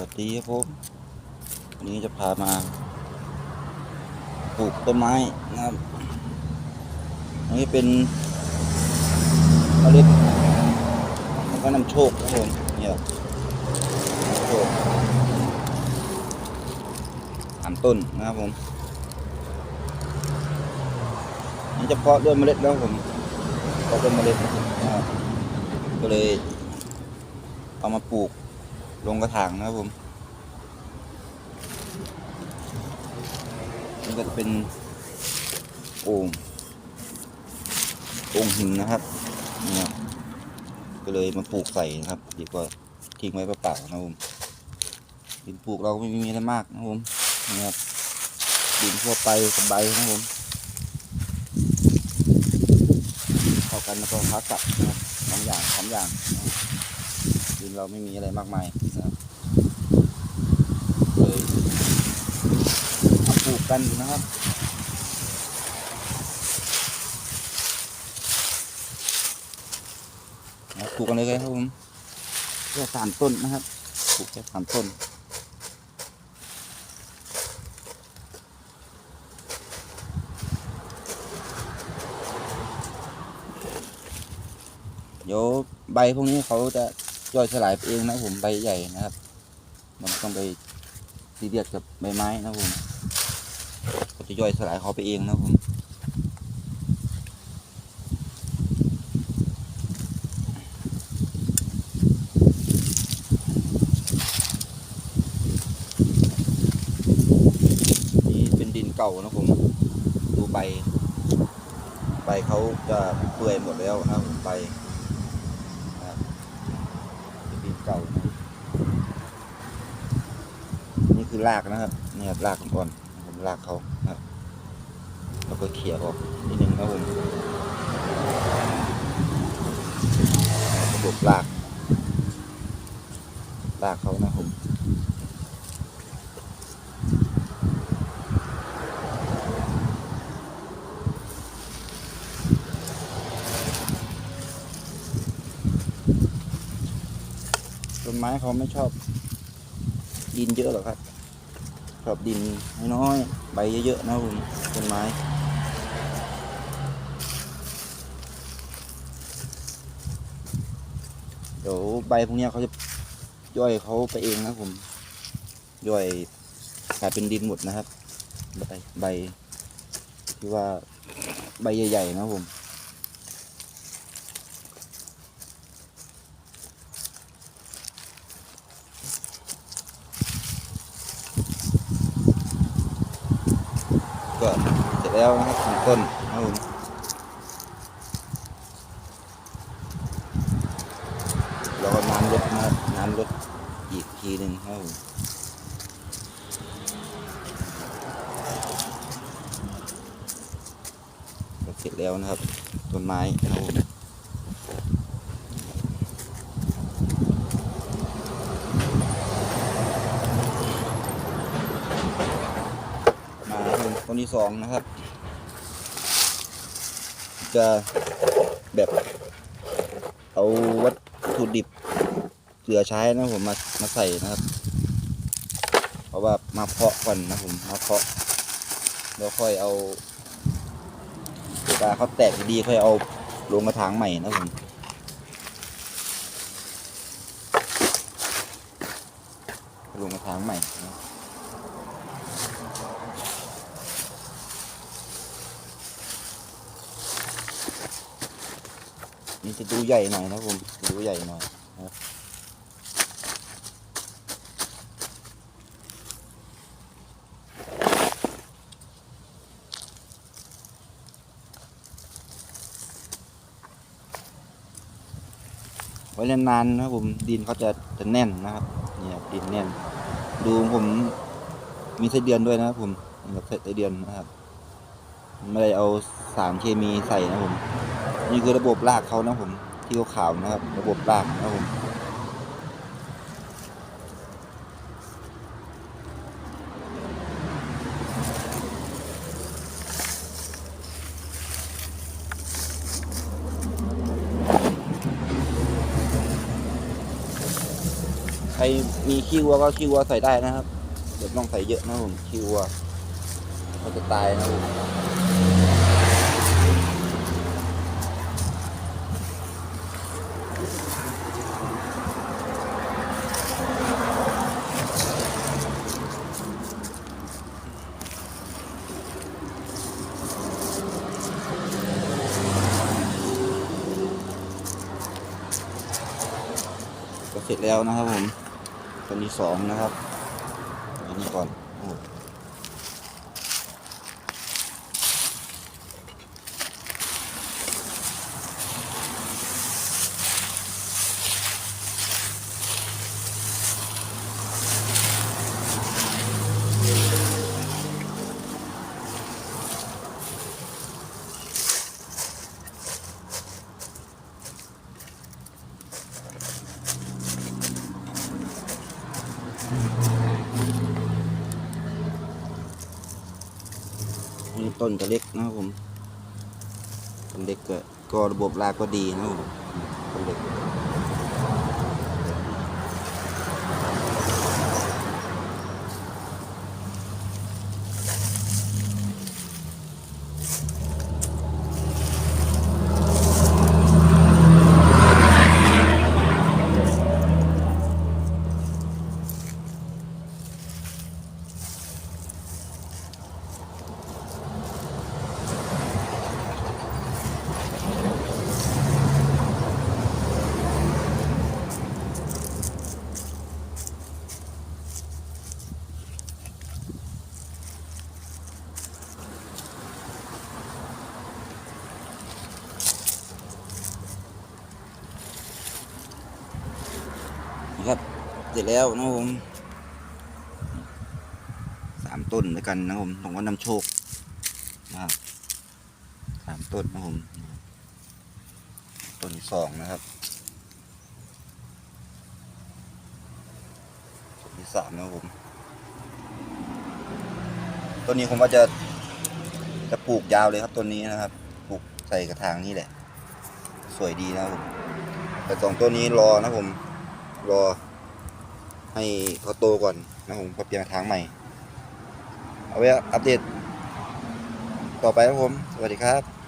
วัสดีครับผมวันนี้จะพามาปลูกต้นไม้นะครับอันนี้เป็นเมล็ดแล้วก็นำโชคครับผมเนี่ยนำโชคสามต้นนะครับผมนี่จะเพาะด้วยเมล็ดแล้วผมเพาะด้วยเมล็ดก็เลยเอามาปลูก ลงกระถางนะครับผมนี่ก็จะเป็นโอ่งโอ่งหินนะครับเนี่ยก็เลยมาปลูกใส่นะครับดีกว่าทิ้งไว้เปล่าๆนะครับผมดินปลูกเราไม่มีอะไรมากนะครับผมนี่ครับดินทั่วไปกับใบนะครับผมเข้ากันแล้วก็พักกับนะครับสองอย่างสามอย่างนะ ดินเราไม่มีอะไรมากมายนะครับเลยมาปลูกกันนะครับมาปลูกกันเลยครับผมแค่สามต้นนะครับปลูกแค่สามต้นเดี๋ยวใบพวกนี้เขาจะ ย่อยสลายไปเองนะผมใบใหญ่นะครับ มันต้องไปซีเรียสกับใบไม้นะผมเขาจะย่อยสลายเขาไปเองนะผมนี่เป็นดินเก่านะผมดูใบใบเขาจะเปื่อยหมดแล้วนะครับใบเป็นดินเก่านะนี่ คือรากนะครับนี่ครับรากก่อนผมรากเขาครับแล้วก็เขี่ยออกนิดนึงนะผมระบบรากรากเขานะผมต้นไม้เขาไม่ชอบดินเยอะหรอกครับ ชอบดินน้อยๆใบเยอะๆนะผมต้นไม้เดี๋ยวใบพวกนี้เขาจะย่อยเขาไปเองนะผมย่อยกลายเป็นดินหมดนะครับ ใบใบที่ว่าใบใหญ่ๆนะผม ก็ เสร็จแล้วนะครับถึงต้นนะครับผมแล้วก็น้ำลดนะน้ำลดอีกทีหนึ่งครับผมเสร็จแล้วนะครับ ต้นไม้นะครับผมมาครับผม ต้นที่สองนะครับ จะแบบเอาวัตถุดิบเหลือใช้นะผมมามาใส่นะครับ เพราะว่ามาเพาะก่อนนะผมมาเพาะแล้วค่อยเอาเวลาเขาแตกดีๆค่อยเอาลงกระถางใหม่นะผมลงกระถางใหม่ นะนี่จะดูใหญ่หน่อยนะครับผมดูใหญ่หน่อยนะครับไว้นานๆนะครับผมดินเขาจะจะแน่นนะครับเนี่ยดินแน่น ดูผมมีไส้เดือนด้วยนะครับผมนี่ครับไส้เดือนนะครับไม่ได้เอาสารเคมีใส่นะครับผม นี่คือระบบรากเขานะผม ที่เขาขาวนะครับ ระบบรากนะครับผมรมีขี้วัวก็ขี้วัวใส่ได้นะครับเดี๋ยวต้องใส่เยอะนะครับผมขี้วัวมันจะตายนะครับผม เสร็จแล้วนะครับผมตัวนี้สองนะครับอันนี้ก่อน ต้นจะเล็กนะครับผมต้นเล็กก็ก็ระบบรากก็ดีนะครับผมต้นเล็ก นะครับ เสร็จแล้วนะครับผมสามต้นด้วยกันนะครับผมของว่านำโชคนะครับสามต้นนะครับผมต้นที่สองนะครับต้นที่สามนะครับผมต้นนี้ผมว่าจะจะปลูกยาวเลยครับต้นนี้นะครับ ปลูกใส่กระถางนี่แหละ สวยดีนะครับผมแต่สองต้นนี้รอนะครับผม รอให้เขาโตก่อนนะผมพอเปลี่ยนทางใหม่ เอาไว้อัปเดต ต่อไปครับผม สวัสดีครับ